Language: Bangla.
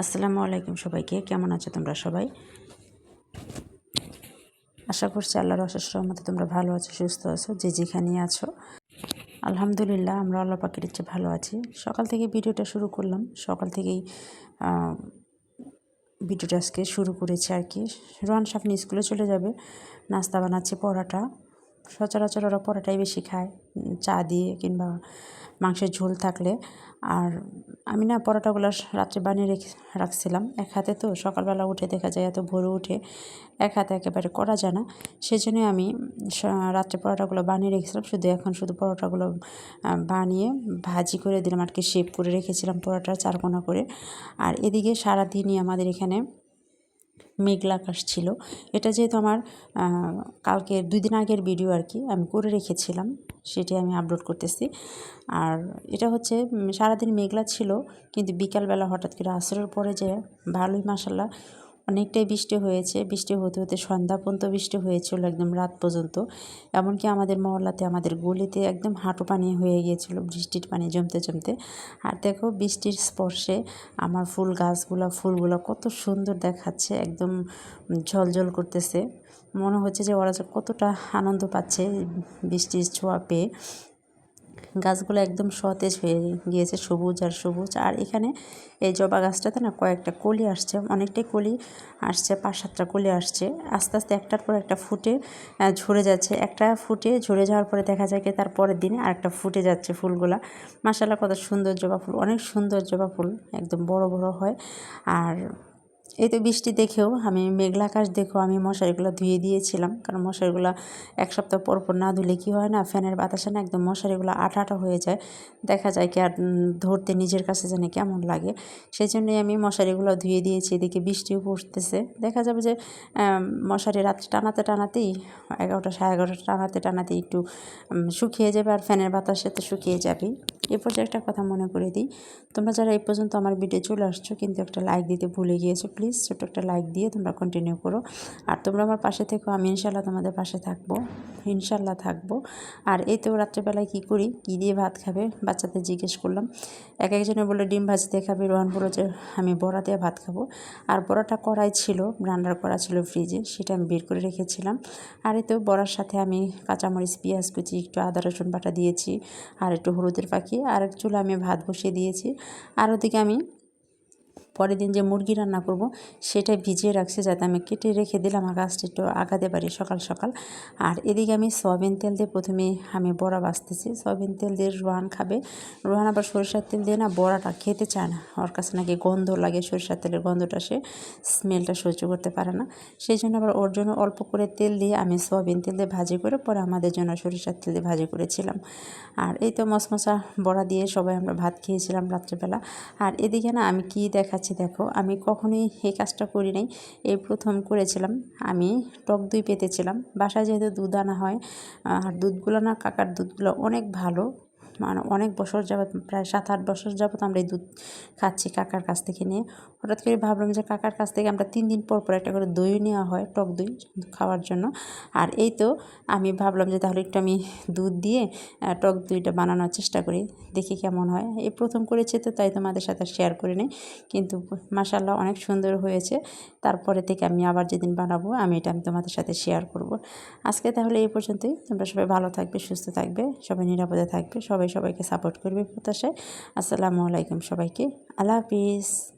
আসসালামু আলাইকুম সবাইকে, কেমন আছো তোমরা সবাই? আশা করছি আল্লাহর অশেষ রহমতে তোমরা ভালো আছো, সুস্থ আছো, যে যেখানে আছো। আলহামদুলিল্লাহ, আমরা আল্লাহ পাখির ইচ্ছে ভালো আছি। সকাল থেকে ভিডিওটা শুরু করলাম। সকাল থেকেই ভিডিওটা আজকে শুরু করেছি আর কি। রোহান সামনে স্কুলে চলে যাবে। নাস্তা বানাচ্ছে, পরোটা। সচরাচর ওরা পরোটাই বেশি খায় চা দিয়ে কিংবা মাংসের ঝোল থাকলে। আর আমি না পরোটাগুলো রাত্রে বানিয়ে রেখে, রাখছিলাম এক হাতে তো, সকালবেলা উঠে দেখা যায় এত ভোরে উঠে এক হাতে একেবারে করা যায় না। সেই জন্যই আমি রাত্রে পরোটাগুলো বানিয়ে রেখেছিলাম, শুধু এখন শুধু পরোটাগুলো বানিয়ে ভাজি করে দিলাম, আর কি শেপ করে রেখেছিলাম পরোটা চারকোনা করে। আর এদিকে সারাদিনই আমাদের এখানে মেঘলা আকাশ ছিল। এটা যেহেতু আমার কালকের কালকে দুই দিন আগের ভিডিও আর কি, আমি করে রেখেছিলাম, সেটি আমি আপলোড করতেছি। আর এটা হচ্ছে সারাদিন মেঘলা ছিল, কিন্তু বিকালবেলা হঠাৎ করে আসরের পরে যে ভালোই মাসাল্লাহ অনেকটাই বৃষ্টি হয়েছে। বৃষ্টি হতে হতে সন্ধ্যা পর্যন্ত বৃষ্টি হয়েছিল একদম রাত পর্যন্ত। এমনকি আমাদের মহল্লাতে, আমাদের গলিতে একদম হাঁটু পানি হয়ে গিয়েছিল, বৃষ্টির পানি জমতে জমতে। আর দেখো বৃষ্টির স্পর্শে আমার ফুল গাছগুলো, ফুলগুলো কত সুন্দর দেখাচ্ছে, একদম ঝলঝল করতেছে। মনে হচ্ছে যে ওরা কতটা আনন্দ পাচ্ছে বৃষ্টির ছোঁয়া পেয়ে। গাছগুলো একদম সতেজ হয়ে গিয়েছে, সবুজ আর সবুজ। আর এখানে এই জবা গাছটাতে না কয়েকটা কলি আসছে, অনেকটাই কলি আসছে, পাঁচ সাতটা কলি আসছে। আস্তে আস্তে একটার পর একটা ফুটে ঝরে যাচ্ছে। একটা ফুটে ঝরে যাওয়ার পরে দেখা যায় কি তার পরের দিনে আরেকটা ফুটে যাচ্ছে ফুলগুলা। মাসাল্লাহ কত সুন্দর জবা ফুল, অনেক সুন্দর জবা ফুল, একদম বড় বড় হয়। আর এই তো বৃষ্টি দেখেও আমি মেঘলা আকাশ দেখেও আমি মশারিগুলো ধুয়ে দিয়েছিলাম। কারণ মশারিগুলো এক সপ্তাহ পর পর না ধুলে কী হয় না? ফ্যানের বাতাসে না একদম মশারিগুলো আঠা আঠা হয়ে যায়। দেখা যায় কি আর ধরতে নিজের কাছে যেন কেমন লাগে। সেই জন্যই আমি মশারিগুলো ধুয়ে দিয়েছি। এদিকে বৃষ্টিও পড়তেছে। দেখা যাবে যে মশারি রাত্রে টানাতে টানাতেই, এগারোটা সাড়ে এগারোটা টানাতে টানাতেই একটু শুকিয়ে যাবে আর ফ্যানের বাতাসে তো শুকিয়ে যাবেই। এ পর্যায়ে একটা কথা মনে করে দিই। তোমরা যারা এই পর্যন্ত আমার ভিডিও চলে আসছো, কিন্তু একটা লাইক দিতে ভুলে গিয়েছো প্লিজ ছোটো একটা লাইক দিয়ে তোমরা কন্টিনিউ করো। আর তোমরা আমার পাশে থেকো, আমি ইনশাল্লাহ তোমাদের পাশে থাকব ইনশাল্লাহ থাকব। আর এই তো রাত্রেবেলায় কী করি? কী দিয়ে ভাত খাবে? বাচ্চাদের জিজ্ঞেস করলাম। এক একজনে বলে ডিম ভাজিতে খাবে? রোহান বলল যে, আমি বড়া দিয়ে ভাত খাব। আর বড়াটা কড়াই ছিল ব্রান্ডার করা ছিল ফ্রিজে সেটা আমি বের করে রেখেছিলাম। আর এই তো বড়ার সাথে আমি কাঁচামরিচ, পেঁয়াজ কুচি, একটু আদা রসুন বাটা দিয়েছি, আর একটু হলুদের পাখি আর এক চুলা আমি ভাত বসিয়ে দিয়েছি। আর ওদিকে আমি পরের দিন যে মুরগি রান্না করব, সেটা ভিজিয়ে রাখছি যাতে আমি কেটে রেখে দিলাম আকাশটা একটু আগাতে পারি সকাল সকাল। আর এদিকে আমি সয়াবিন তেল দিয়ে প্রথমে আমি বড়া বাছতেছি সয়াবিন তেল দিয়ে রোহান খাবে। রোহান আবার সরিষার তেল দিয়ে না বড়াটা খেতে চায় না। ওর কাছে নাকি গন্ধ লাগে, সরিষার তেলের গন্ধটা সে স্মেলটা সহ্য করতে পারে না। সেই জন্য আবার ওর জন্য অল্প করে তেল দিয়ে আমি সয়াবিন তেল দিয়ে ভাজি করে পরে আমাদের জন্য সরিষার তেল দিয়ে ভাজি করেছিলাম। আর এই তো মশমশা বড়া দিয়ে সবাই আমরা ভাত খেয়েছিলাম রাত্রেবেলা। আর এদিকে না আমি কি দেখাচ্ছি দেখো, আমি কখনোই এই কাজটা করি নাই। এই প্রথম করেছিলাম। আমি টক দই পেতেছিলাম। বাসায় যেহেতু দুধ আনা হয়, আর দুধগুলো না, কাকার দুধগুলো অনেক ভালো। মানে অনেক বছর যাবৎ, প্রায় সাত আট বছর যাবৎ আমরা এই দুধ খাচ্ছি কাকার কাছ থেকে নিয়ে। হঠাৎ করে ভাবলাম যে কাকার কাছ থেকে আমরা তিন দিন পর পর একটা করে দই নেওয়া হয়, টক দই খাওয়ার জন্য। আর এই তো আমি ভাবলাম যে তাহলে একটু আমি দুধ দিয়ে টক দইটা বানানোর চেষ্টা করি, দেখি কেমন হয়। এই প্রথম করেছে তো, তাই তোমাদের সাথে শেয়ার করে নিই। কিন্তু মাসাল্লাহ অনেক সুন্দর হয়েছে। তারপরে থেকে আমি আবার যেদিন বানাবো, আমি এটা আমি তোমাদের সাথে শেয়ার করব। আজকে তাহলে এই পর্যন্তই। তোমরা সবাই ভালো থাকবে, সুস্থ থাকবে, সবাই নিরাপদে থাকবে, সবাই সবাইকে সাপোর্ট করবে প্রত্যাশায়। আসসালামু আলাইকুম সবাইকে। আল্লাহ হাফিজ।